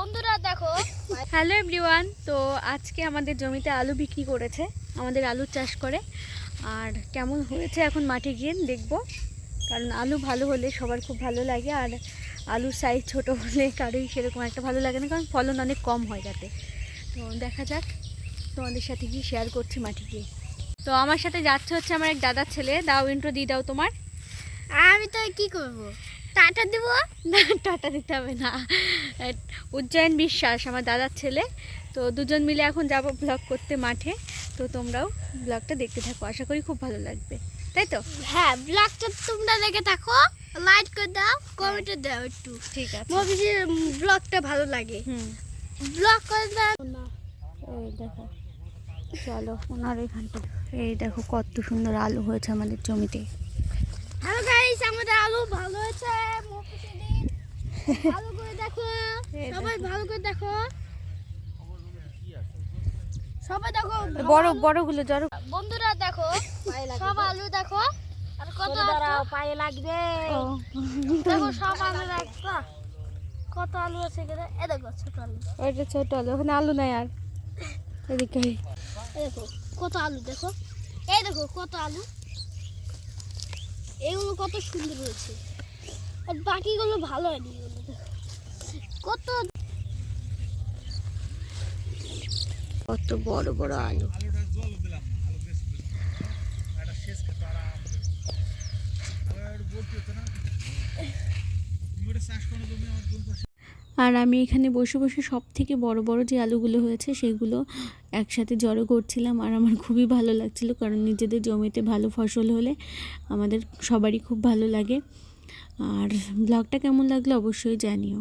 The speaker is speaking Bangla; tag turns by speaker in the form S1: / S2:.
S1: বন্ধুরা দেখো
S2: হ্যালো এভরিওয়ান তো আজকে আমাদের জমিতে আলু বিক্রি করেছে আমাদের আলু চাষ করে। আর কেমন হয়েছে এখন মাঠে গিয়ে দেখব কারণ আলু ভালো হলে সবার খুব ভালো লাগে আর আলুর সাইজ ছোট হলে কারোই সেরকম একটা ভালো লাগে না কারণ ফলন অনেক কম হয় যাতে তো দেখা যাক তোমাদের সাথে গিয়ে শেয়ার করছি মাঠে গিয়ে। তো আমার সাথে যাচ্ছে হচ্ছে আমার এক দাদার ছেলে দাও ইন্ট্রো দিয়ে দাও তোমার।
S1: আমি তো কি করব? টাটা দেব?
S2: না টাটা দিতে হবে না। উজ্জয়ন বিশ্বাস আমার দাদার ছেলে। তো দুজন মিলে এখন যাব ব্লগ করতে মাঠে। তো তোমরাও ব্লগটা দেখতে থাকো। আশা করি খুব ভালো লাগবে। তাই তো?
S1: হ্যাঁ ব্লগটা তোমরা দেখে থাকো। লাইক করে দাও কমেন্টে দাও একটু।
S2: ঠিক আছে।
S1: মুভিজ ব্লগটা ভালো লাগে।
S2: হুম।
S1: ব্লগ করে দাও।
S2: এই দেখো চলো ওনার এখানটা। এই দেখো কত সুন্দর আলু হয়েছে আমাদের জমিতে।
S1: হ্যালো গাইস আমাদের আলু ভালো হয়েছে মফিজের দিন ভালো করে দেখো। সবাই ভালো করে দেখো। সবাই দেখো
S2: বড় বড়গুলো জড়ো।
S1: বন্ধুরা দেখো সব আলু দেখো। আর কত পায়ে লাগবে। দেখো সব আলু দেখো কত আলু আছে এখানে? এ দেখো ছোট আলু।
S2: ওইটা ছোট আলু ওখানে আলু নাই আর। এদিকে।
S1: দেখো কত আলু দেখো। এই দেখো কত আলু। এগুলো কত সুন্দর হয়েছে। আর বাকিগুলো ভালো হয়নি। কত
S2: কত বড় বড় আলু। আর আমি এখানে বসে বসে সব থেকে বড় বড় যে আলুগুলো হয়েছে সেগুলো একসাথে জড়ো করছিলাম। আর আমার খুবই ভালো লাগছিল কারণ নিজেদের জমিতে ভালো ফসল হলে আমাদের সবারই খুব ভালো লাগে। আর ব্লগটা কেমন লাগল অবশ্যই জানিও।